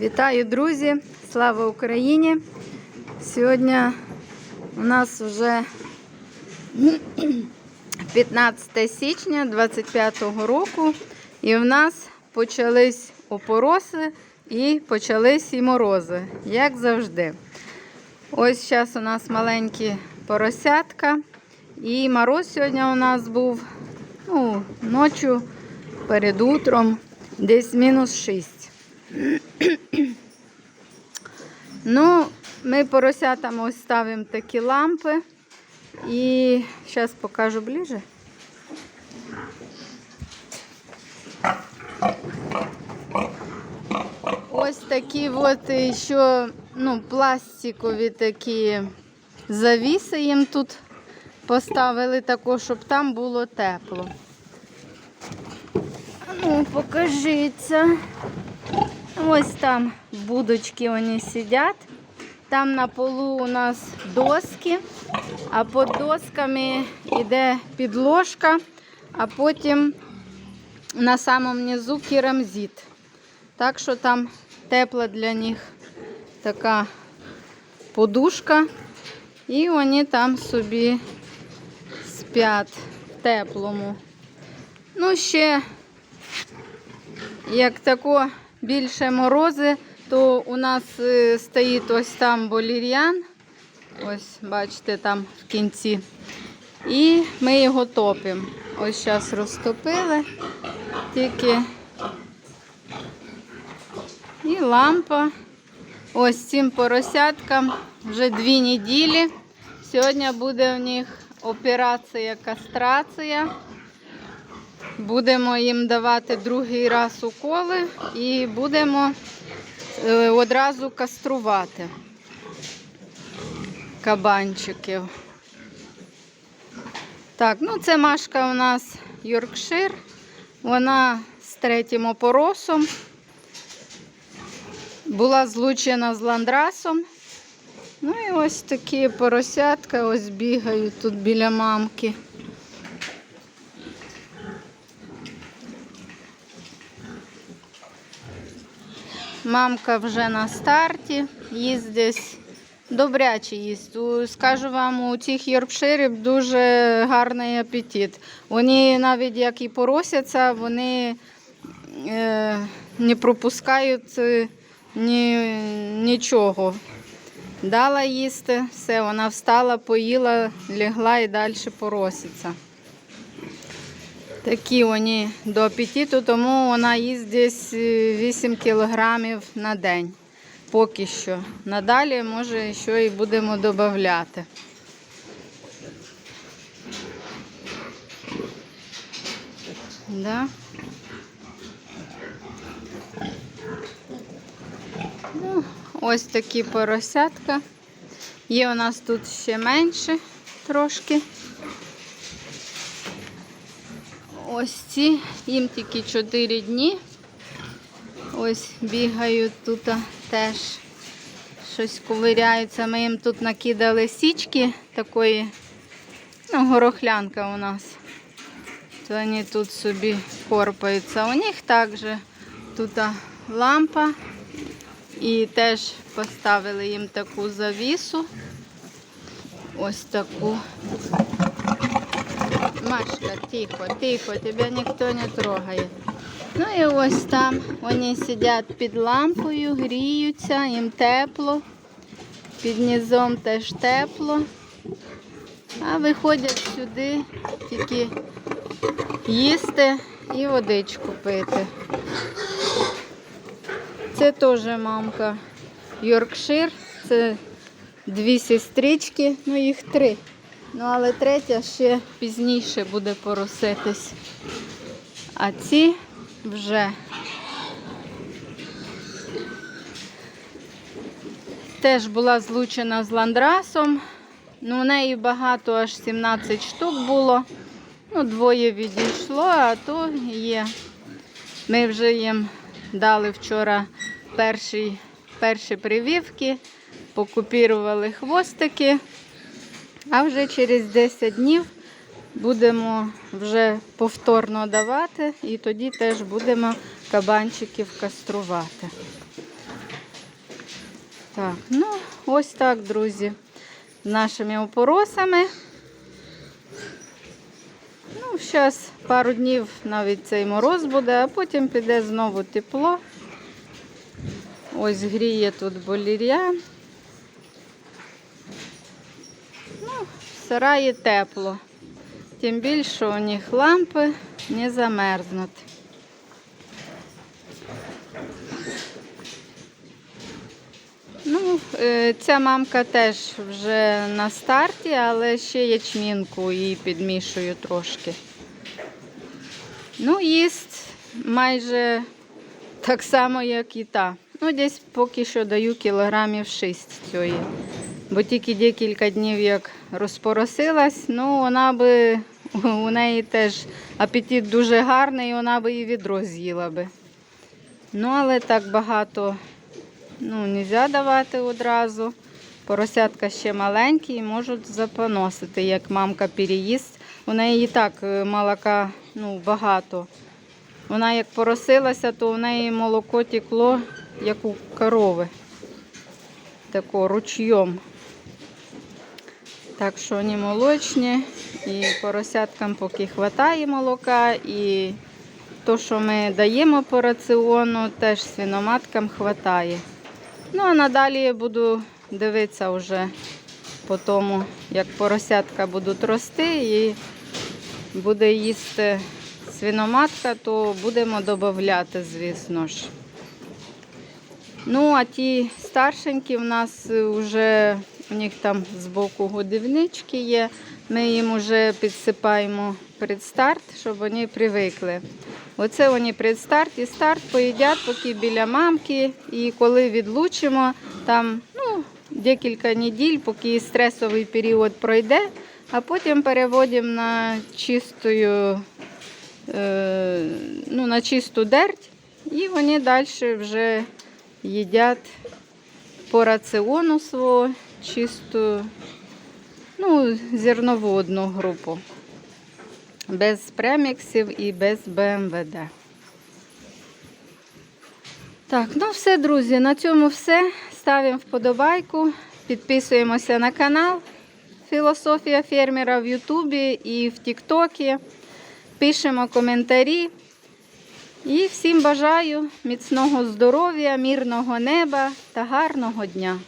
Вітаю, друзі! Слава Україні! Сьогодні у нас вже 15 січня 25-го року, і в нас почались опороси і почались і морози, як завжди. Ось зараз у нас маленькі поросятка. І мороз сьогодні у нас був ну, ночі перед утром десь мінус 6. Ну, ми поросятам ось ставимо такі лампи. І зараз покажу ближе. Ось такі от ще ну, пластикові такі завіси їм тут поставили також, щоб там було тепло. Ну, покажіться. Ось там будочки вони сидять. Там на полу у нас доски, а під досками йде підложка, а потім на самому низу керамзит. Так що там тепла для них така подушка. І вони там собі спять в теплому. Ну, ще, як тако більше морози, то у нас е, стоїть ось там болір'ян. Ось, бачите, там в кінці. І ми його топимо. Ось зараз розтопили. Тільки і лампа. Ось цим поросяткам вже дві неділі. Сьогодні буде в них операція кастрація. Будемо їм давати другий раз уколи і будемо е, одразу каструвати кабанчиків. Так, ну це Машка у нас Йоркшир. Вона з третім опоросом. Була злучена з ландрасом. Ну і ось такі поросятка ось бігають тут біля мамки. Мамка вже на старті, десь добряче їсть. Скажу вам, у цих йоркширів дуже гарний апетит. Вони навіть як і поросяться, вони е, не пропускають е, ні, нічого. Дала їсти, все, вона встала, поїла, лягла і далі пороситься. Такі вони до апетиту, тому вона їсть десь е, 8 кілограмів на день. Поки що. Надалі, може, ще і будемо додати. Да. Ну, ось такі поросятка. Є у нас тут ще менше трошки. Ось ці, їм тільки 4 дні. Ось бігають тут теж щось ковиряються. Ми їм тут накидали січки такої, ну, горохлянка у нас. То вони тут собі корпаються. У них також тут лампа. І теж поставили їм таку завісу. Ось таку. Машка, тихо, тихо, тебе ніхто не трогає. Ну і ось там вони сидять під лампою, гріються, їм тепло. Під низом теж тепло. А виходять сюди тільки їсти і водичку пити. Це теж мамка Йоркшир. Це дві сестрички, ну їх три. Ну, але третя ще пізніше буде пороситись. А ці вже теж була злучена з ландрасом. Ну, у неї багато, аж 17 штук було. Ну, двоє відійшло, а то є. Ми вже їм дали вчора перші, перші прививки, покупірували хвостики. А вже через 10 днів будемо вже повторно давати і тоді теж будемо кабанчиків каструвати. Так, ну ось так, друзі, з нашими опоросами. Ну, зараз пару днів навіть цей мороз буде, а потім піде знову тепло. Ось гріє тут болір'ян. Ну, в сараї тепло. Тим більше у них лампи не замерзнуть. Ну, е, ця мамка теж вже на старті, але ще ячмінку її підмішую трошки. Ну, їсть майже так само, як і та. Ну, десь поки що даю кілограмів 6 цієї. Бо тільки декілька днів як розпоросилась, ну вона би у неї теж апетит дуже гарний, вона би і відро з'їла би. Ну, але так багато ну, не можна давати одразу. Поросятка ще маленькі і можуть запоносити, як мамка переїсть. У неї і так е, молока ну, багато. Вона як поросилася, то у неї молоко текло, як у корови. Тако ручйом. Так що вони молочні, і поросяткам поки вистачає молока, і то, що ми даємо по раціону, теж свиноматкам вистачає. Ну, а надалі я буду дивитися вже по тому, як поросятка будуть рости і буде їсти свиноматка, то будемо додати, звісно ж. Ну, а ті старшенькі в нас вже у них там збоку годівнички є. Ми їм вже підсипаємо предстарт, щоб вони привикли. Оце вони предстарт і старт поїдять поки біля мамки. І коли відлучимо, там ну, декілька неділь, поки стресовий період пройде, а потім переводимо на чистою, е, ну, на чисту дерть, і вони далі вже їдять по раціону свого чисту, ну, зернову одну групу. Без преміксів і без БМВД. Так, ну все, друзі, на цьому все. Ставимо вподобайку, підписуємося на канал Філософія фермера в Ютубі і в Тіктокі. Пишемо коментарі. І всім бажаю міцного здоров'я, мирного неба та гарного дня.